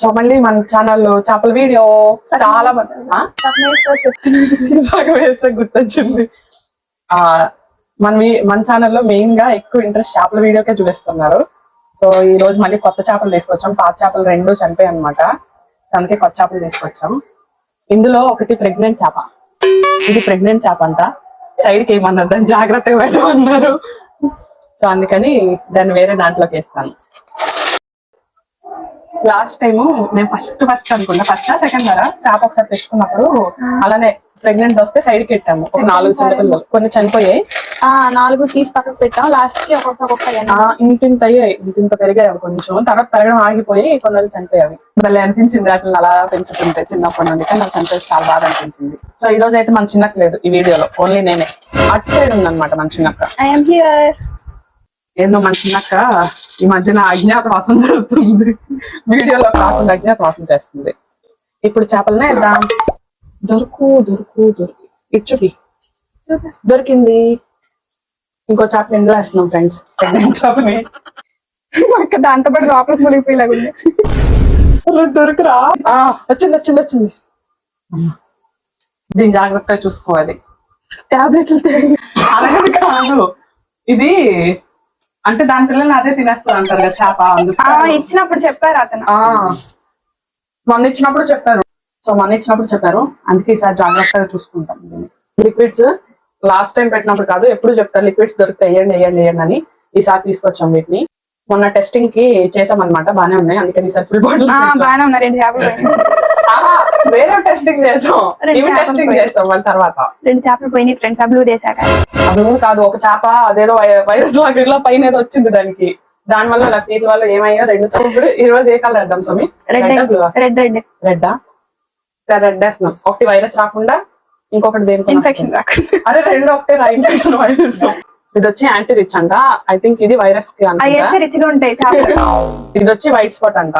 So మళ్ళీ మన ఛానల్లో చేపల వీడియో చాలా గుర్తొచ్చింది. ఆ మన మన ఛానల్లో మెయిన్గా ఎక్కువ ఇంట్రెస్ట్ చేపల వీడియోకే చూపిస్తున్నారు. సో ఈ రోజు మళ్ళీ కొత్త చేపలు తీసుకొచ్చాం. పాత చేపలు రెండు చనిపోయాయి అనమాట సో అందుకే కొత్త చేపలు తీసుకొచ్చాం. ఇందులో ఒకటి ప్రెగ్నెంట్ చేప. ఇది ప్రెగ్నెంట్ చేప అంట. సైడ్కి ఏమన్నారు దాన్ని జాగ్రత్తగా పెట్టమన్నారు. సో అందుకని దాన్ని వేరే దాంట్లోకి వేస్తాను. లాస్ట్ టైము నేను ఫస్ట్ ఫస్ట్ అనుకున్నా. ఫస్ట్ సెకండ్ ధర చేప ఒకసారి తెచ్చుకున్నప్పుడు అలానే ప్రెగ్నెంట్ వస్తే సైడ్కి పెట్టాము ఒక నాలుగు చిన్న పిల్లలు. కొన్ని చనిపోయాయి. ఆ నాలుగు తీసి పక్కకు పెట్టాం లాస్ట్కి ఒక్కొక్క. ఆ, ఇంతింత అయ్యాయి. ఇంతింత పెరిగాయి అవి కొంచెం. తర్వాత పెరగడం ఆగిపోయి కొన్ని చనిపోయాయి భలే అనిపించింది. వాటిని అలా పెంచుతుంటే చిన్నప్పటి నుండి. కానీ నాకు చనిపోయి చాలా బాగా అనిపించింది. సో ఈ రోజు అయితే మన చిన్నక్క లేదు ఈ వీడియోలో. ఓన్లీ నేనే. అటు సైడ్ ఉందన్నమాట మన చిన్నక్క. ఏందో మన చిన్నక్క ఈ మధ్యన అజ్ఞాతవాసం చేస్తుంది. వీడియోలో కాకుండా అజ్ఞాతవాసం చేస్తుంది. ఇప్పుడు చేపలనే వేద్దాం దొరుకు దొరుకు దొరికి. ఇచ్చుకి దొరికింది. ఇంకో చేపలు ఇందులో వేస్తున్నాం ఫ్రెండ్స్ చేపని? అక్క దాంతో పాటు లోపలికి మునిగిపోయేలాగా ఉంది. అలా దొరకరా? ఆ, వచ్చింది వచ్చింది వచ్చింది. దీన్ని జాగ్రత్తగా చూసుకోవాలి. టాబ్లెట్లు అలాగే కాదు. ఇది అంటే దాని పిల్లల్ని అదే తినేస్తుంది అంటారు కదా చేప ఇచ్చినప్పుడు చెప్పారు అతను. ఆ మొన్న ఇచ్చినప్పుడు చెప్పారు. సో మొన్న ఇచ్చినప్పుడు చెప్పారు. అందుకే ఈసారి జాగ్రత్తగా చూసుకుంటాం లిక్విడ్స్ లాస్ట్ టైం పెట్టినప్పుడు కాదు ఎప్పుడు చెప్తారు లిక్విడ్స్ దొరికితే వేయండి వేయండి వేయండి అని ఈసారి తీసుకొచ్చాం వీటిని. మొన్న టెస్టింగ్కి చేసామన్నమాట బానే ఉన్నాయి. అందుకని ఈసారి ఫుల్ బాటిల్ బాగానే పోయినాయి. వేరే టెస్టింగ్ చేసాం. ఇవి టెస్టింగ్. చేసాం మన తర్వాత? రెండు చేపలు పోయినాయి ఫ్రెండ్స్ ఆ బ్లూ దేశాక అది కాదు ఒక చేప అదేదో వైరస్ లాగా పైన ఏదో వచ్చింది దానికి. దాని వల్ల ఇలా తీటి వల్ల ఏమయ్యా రెండు చేపలు. ఈ రోజు ఏ కలర్ వేద్దాం స్వామి? రెడ్? రెడ్ రెడ్ రెడ్డా సరే రెడ్ వేస్తున్నాం. ఒకటి వైరస్ రాకుండా ఇంకొకటి దేనికి ఇన్ఫెక్షన్ రాకుండా. అరే రెండు ఒకటే రా ఇన్ఫెక్షన్ వైరస్. ఇది వచ్చి యాంటీ రిచ్ అంట. ఐ థింక్ ఇది వైరస్ రిచ్గా ఉంటాయి ఇది వచ్చి వైట్ స్పాట్ అంట.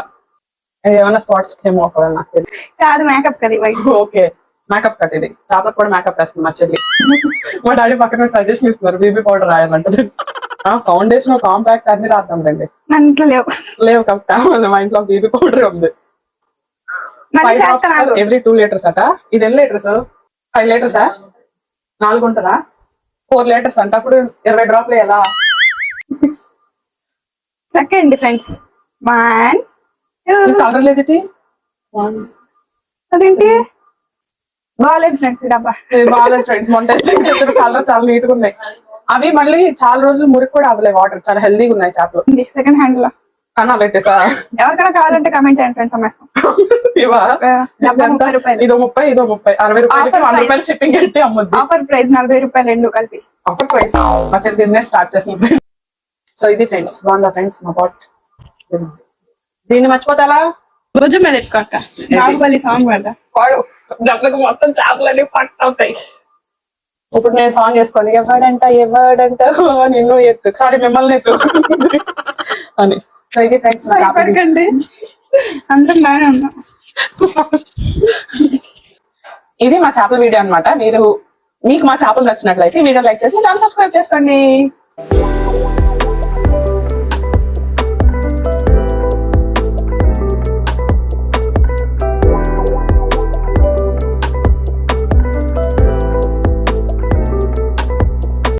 ఏమైనా స్పాట్స్ ఏమో ఒకవేళ నాకు కాదు మేకప్ కదా ఓకే. మేకప్ కట్ ఇది. చేపలకు కూడా మేకప్ వేస్తుంది మా చెల్లి. మా డాడీ పక్కన సజెషన్ ఇస్తున్నారు. బీబీ పౌడర్ రాయాలంటే. ఆ ఫౌండేషన్ కాంపాక్ట్ అన్ని రాద్దాం రండి. లేవు. లేవు కాబట్టి మా ఇంట్లో బీబీ పౌడర్ ఉంది. ఎవ్రీ టూ లీటర్స్ అట. ఇది ఎన్ని లీటర్స్ ఫైవ్ లీటర్సా నాలుగు ఉంటుందా? ఫోర్ లీటర్స్ అంట. అప్పుడు ఇరవై డ్రాప్లు ఎలా? లెక్కండి ఫ్రెండ్స్ వన్ కలర్ లేదు ఇది అదేంటి? బాగాలేదు ఫ్రెండ్స్ డబ్బా. బాగాలేదు ఫ్రెండ్స్ మొన్న టెస్టింగ్ చేసిన కలర్ చాలా నీట్గా ఉన్నాయి. అవి మళ్ళీ చాలా రోజులు మురికి కూడా అవ్వలేదు వాటర్ చాలా హెల్దీగా ఉన్నాయి చేపలు. సెకండ్ హ్యాండ్లో. అన్నా పెట్టేసా ఎవరికైనా కావాలంటే కమెంట్ చేయండి ఫ్రెండ్స్ అమ్మేస్తాం. రూపాయలు. ఇదో ముప్పై ఇదో ముప్పై. అరవై Offer వంద. రూపాయలు షిప్పింగ్ పెట్టి అమ్ముద్ది. ఆఫర్ ప్రైస్ నలభై రూపాయలు రెండు కలిపి. ఆఫర్ ప్రైస్ మా బిజినెస్ స్టార్ట్ చేసిన సో ఇది ఫ్రెండ్స్ బాగుందా ఫ్రెండ్స్ మా పాట్ దీన్ని మర్చిపోతాలా భుజం మీద ఎక్కువ అక్క? బాహుబలి సాంగ్ వాడు డబ్బులకు మొత్తం చేపలన్నీ పట్ అవుతాయి ఇప్పుడు నేను సాంగ్ వేసుకొని ఎవడంట ఎవడంట? నిన్ను ఎత్తు. సారీ మిమ్మల్ని ఎత్తు. అని. సో ఇది ఫ్రెండ్స్ భయపడకండి. అందరం బాగానే ఉన్నాం. ఇది మా చేపల వీడియో అన్నమాట. మీరు మీకు మా చేపలు నచ్చినట్లయితే వీడియో లైక్ చేసి ఛానల్ సబ్స్క్రైబ్ చేసుకోండి.